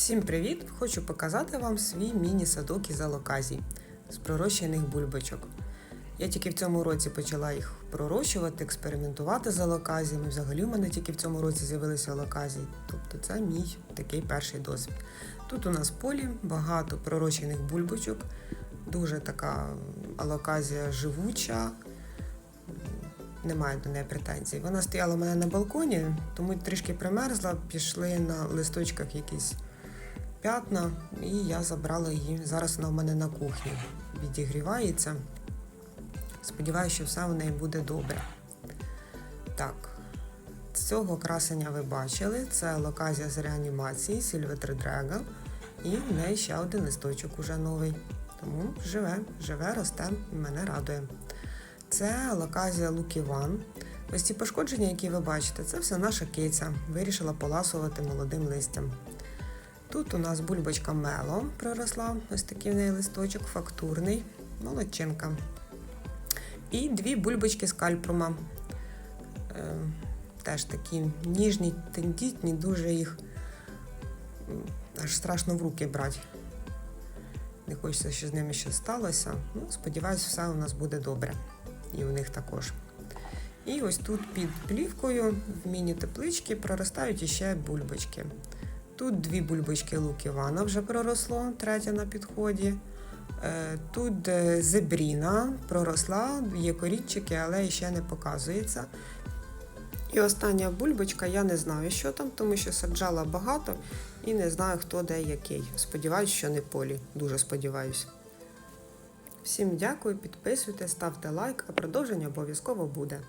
Всім привіт! Хочу показати вам свій міні-садок із алоказій з пророщених бульбочок. Я тільки в цьому році почала їх пророщувати, експериментувати з алоказіями. Взагалі в мене тільки в цьому році з'явилися алоказії. Тобто це мій такий перший досвід. Тут у нас полі багато пророщених бульбочок, дуже така алоказія живуча, немає до неї претензій. Вона стояла у мене на балконі, тому трішки примерзла, пішли на листочках якісь п'ятна, і я забрала її. Зараз вона в мене на кухні відігрівається. Сподіваюся, що все в неї буде добре. Так, цього красення ви бачили. Це локазія з реанімації Silver Dragon. І в неї ще один листочок уже новий. Тому живе, живе, росте, і мене радує. Це локазія Луківан. Ось ці пошкодження, які ви бачите, це все наша киця. Вирішила поласувати молодим листям. Тут у нас бульбочка мело проросла, ось такий в неї листочок, фактурний, молодчинка. І дві бульбочки з кальпрума. Е, теж такі ніжні, тендітні, дуже їх аж страшно в руки брати. Не хочеться, що з ними щось сталося. Ну, сподіваюсь, все у нас буде добре. І у них також. І ось тут під плівкою в міні-тепличці проростають іще бульбочки. Тут дві бульбочки лук Івана вже проросло, третя на підході. Е, Тут е, зебріна проросла, є корінчики, але ще не показується. І остання бульбочка, я не знаю, що там, тому що саджала багато і не знаю, хто де який. Сподіваюсь, що не полі. Дуже сподіваюся. Всім дякую, підписуйтесь, ставте лайк, а продовження обов'язково буде.